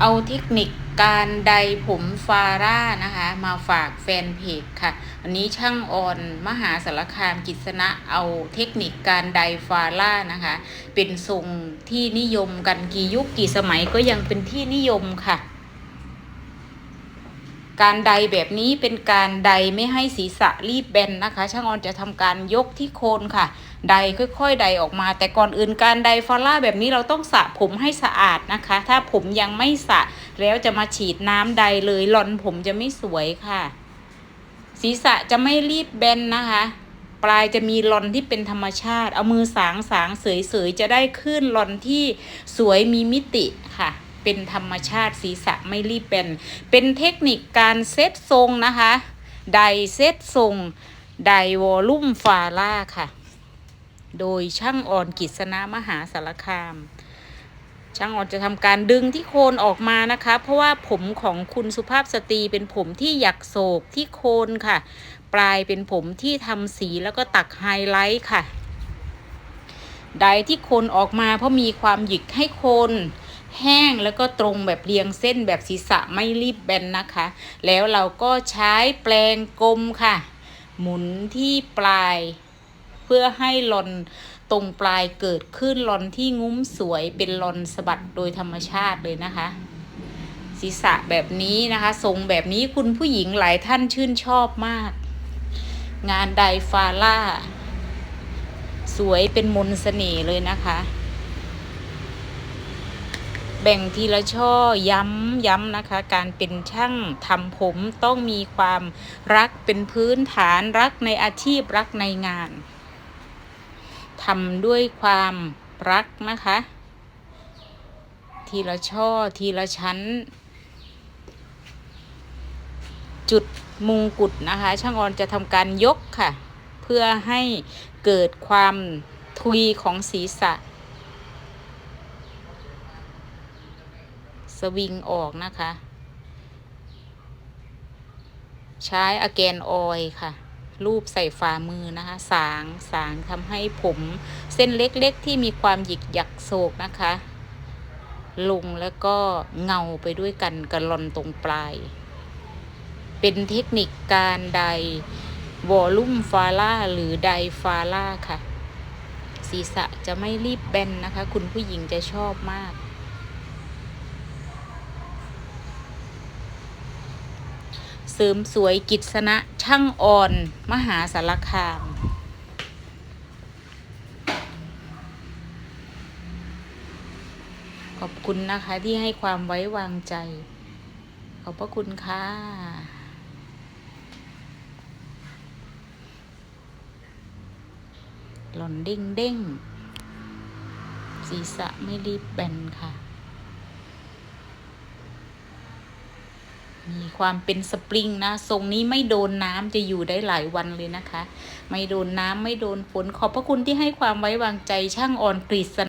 เอาเทคนิคการไดผมฟาร่านะคะ มาฝากแฟนเพจค่ะ อันนี้ช่างออนมหาสารคามกิษณะเอาเทคนิคการไดฟาร่านะคะ เป็นทรงที่นิยมกันกี่ยุคกี่สมัยก็ยังเป็นที่นิยมค่ะ การไดแบบนี้เป็นการไดไม่ให้ศีรษะรีบแบนนะคะ ช่างออนจะทำการยกที่โคนค่ะไดค่อยๆไดออกมา แต่ก่อนอื่นการไดฟาร่าแบบนี้เราต้องสระผมให้สะอาดนะคะ ถ้าผมยังไม่สระแล้วจะมาฉีดน้ำไดเลยหลอนผมจะไม่สวยค่ะ ศีรษะจะไม่รีบแบนนะคะปลายจะมีลอนที่เป็นธรรมชาติ เอามือสางสางเสยๆจะได้ขึ้นลอนที่สวยมีมิติค่ะ เป็นธรรมชาติศีรษะไม่รีบแบนเป็นเทคนิคการเซตทรงนะคะไดเซตทรงไดวอลลุ่มฟาร่าค่ะ โดยช่างอ่อนกิษณะมหาสารคาม ช่างอ่อนจะทำการดึงที่โคนออกมานะคะ เพราะว่าผมของคุณสุภาพสตรีเป็นผมที่หยักโศกที่โคนค่ะ ปลายเป็นผมที่ทำสีแล้วก็ตักไฮไลท์ค่ะ ไดที่โคนออกมาเพราะมีความหยิกให้โคน แห้งแล้วก็ตรงแบบเรียงเส้นแบบศีรษะไม่รีบแบนนะคะ แล้วเราก็ใช้แปลงกลมค่ะ หมุนที่ปลาย เพื่อให้ลอนตรงปลายเกิดขึ้นลอนที่งุ้มสวยเป็นลอนสะบัดโดยธรรมชาติเลยนะคะ ศีรษะแบบนี้นะคะ ทรงแบบนี้คุณผู้หญิงหลายท่านชื่นชอบมาก งานไดฟาร่า สวยเป็นมนต์เสน่ห์เลยนะคะ บ่งทีละช่อย้ำย้ำนะคะ การเป็นช่างทำผมต้องมีความรักเป็นพื้นฐานรักในอาชีพรักในงานทำด้วยความรักนะคะ ทีละช่อทีละชั้น จุดมงกุฎนะคะ ช่างออนจะทำการยกค่ะ เพื่อให้เกิดความทุยของศีรษะ สวิงออกนะคะ ใช้อแกนออยค่ะ รูปใส่ฝ่ามือนะคะ สางสางทำให้ผมเส้นเล็กๆ ที่มีความหยิกหยักโศกนะคะ ลงแล้วก็เงาไปด้วยกันกระลอนตรงปลาย เป็นเทคนิคการไดวอลลุ่มฟาร่าหรือไดฟาร่าค่ะ ศีรษะจะไม่รีบแบนนะคะ คุณผู้หญิงจะชอบมาก เสริมสวยกิจสนะช่างอ่อน มหาสารคาม ขอบคุณนะคะที่ให้ความไว้วางใจ ขอบพระคุณค่ะ หล่อนเด้งเด้งศีรษะไม่รีบแบนค่ะ มีความเป็นสปริงนะทรงนี้ไม่โดนน้ำจะอยู่ได้หลายวันเลยนะคะ ไม่โดนน้ำไม่โดนฝนขอบพระคุณที่ให้ความไว้วางใจช่างอ่อนกฤษณ